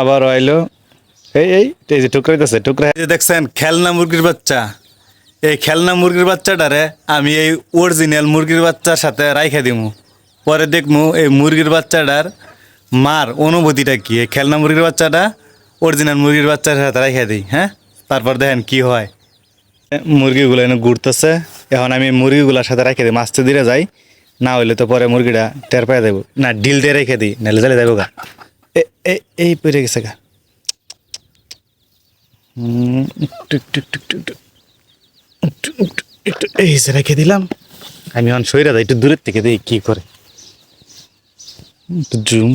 আবার আইলো। এই এই এই যে টুকরাইতেছে টুকরা যে দেখছেন, খেলনা মুরগির বাচ্চা। এই খেলনা মুরগির বাচ্চাটারে আমি এই অরিজিনাল মুরগির বাচ্চার সাথে রাইখা দিমু। পরে দেখমু এই মুরগির বাচ্চাটার মার অনুভূতিটা কি? এই খেলনা মুরগির বাচ্চাটা অরিজিনাল মুরগির বাচ্চার সাথে রাইখা দিই হ্যাঁ? তারপর দেখেন কি হয়। মুরগিগুলো এনে ঘুরতেছে। এখন আমি মুরগিগুলোর সাথে রেখে দিই মাছতে দিয়ে যাই। না হইলে তো পরে মুরগিটা টের পাই দেবো না, ডিল দিয়ে রেখে দিই, নাহলে চলে যাব গা। এই পড়ে গেছে গা। এই যে রেখে দিলাম। আমি সইরা যাই, একটু দূরের থেকে দেখি কি করে। জুম।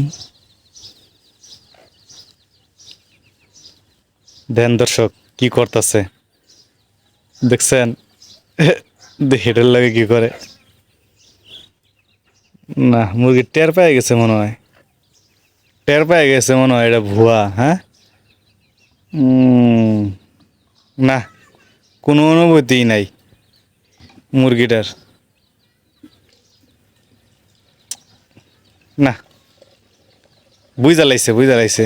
দেন দর্শক, কি করতেছে? দেখছেন? হেডের লাগে কি করে? না, মুরগি টের পেয়ে গেছে মনে হয়। টের পেয়ে গেছে মনে হয়, এটা ভুয়া হ্যাঁ? না, কোনো অনুভূতি নাই মুরগিটার। না বুঝা লাইছে বুঝা লাইছে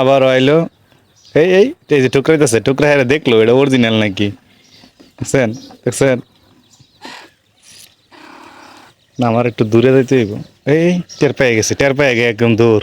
আবার আইলো, এই এই এই যে টুকরাইতেছে টুকরা হেরে দেখল, এটা অরিজিনাল নাকি? দেখছেন? দেখছেন? না আমার একটু দূরে যাইতে এই টের পেয়ে গেছে টের পেয়ে গে একদম দূর।